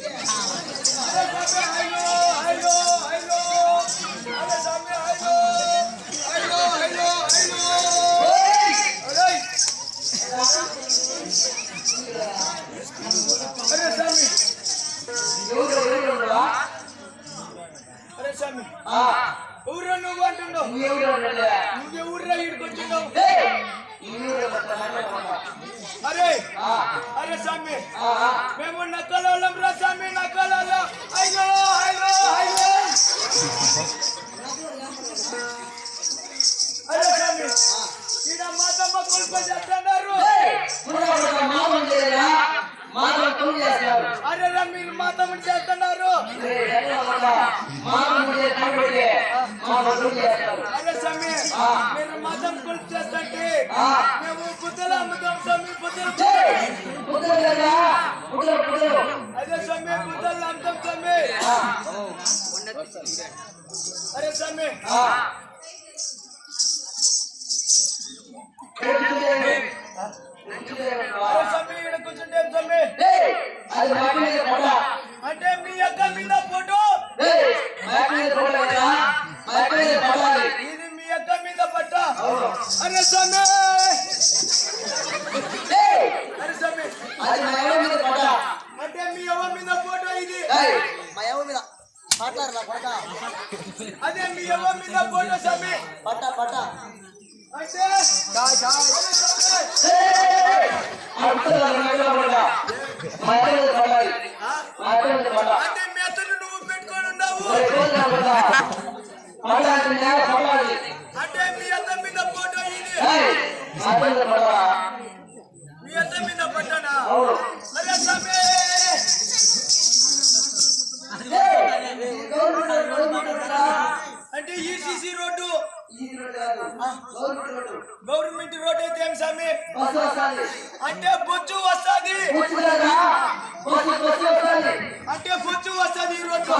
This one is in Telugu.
Yeah. అరే స్వామి ఊర్లో నువ్వు అంటున్నావు. నువ్వు ఊర్లో ఈడుకొచ్చున్నావు అరే అరే స్వామి మేము నక్కలోళ్ళం రా స్వామి నక్కలలో అయ్యో అయ్యో అయ్యో అరే స్వామి ఈడ మాతమ్మ కొలుపు చేస్తున్నారు అరే మాతమ్మ చేస్తున్నారు. స్వామి మీరు మాతం కొలుపు చేస్తుంటే మేము బుద్ధలు అమ్ముతాం స్వామి బుద్ధలు అదే స్వామి బుద్ధలు అమ్ముతాం స్వామి. అరే స్వామి. కూర్చుంటే స్వామి? அரே சாமி டேய் அரே சாமி அது மயவ மீத போட்டா ಮತ್ತೆ ಮೀ ಯವ ಮೀದ ಫೋಟೋ ಇದೆ ಏಯ್ ಮಯವ ಮೀದ ಪಾಟಾರಲ್ಲ ಪಾಟ ಅದೇ ಮೀ ಯವ ಮೀದ ಫೋಟೋ ಸಾಮಿ ಪಾಟ ಪಾಟ ಅಷ್ಟೇ ಕಾಯ್ ಕಾಯ್ ಏಯ್ ಅಂತ ನನಗೆ ಪಾಟ ಮಯವ ಮೀದ ಪಾಟ ಮಯವ ಮೀದ ಪಾಟ ಅದೇ ಮೀ ಅತನ ಡು ಪೆಟ್ಕೊಂಡು ನಾವು ಪಾಟ ಪಾಟ మీ అత్త మీద అంటే ఈసీసీ రోడ్డు గవర్నమెంట్ రోడ్ అయితే ఏం స్వామి అంటే బొచ్చు వస్తుంది. అంటే బొచ్చు వస్తుంది ఈ రోడ్డు.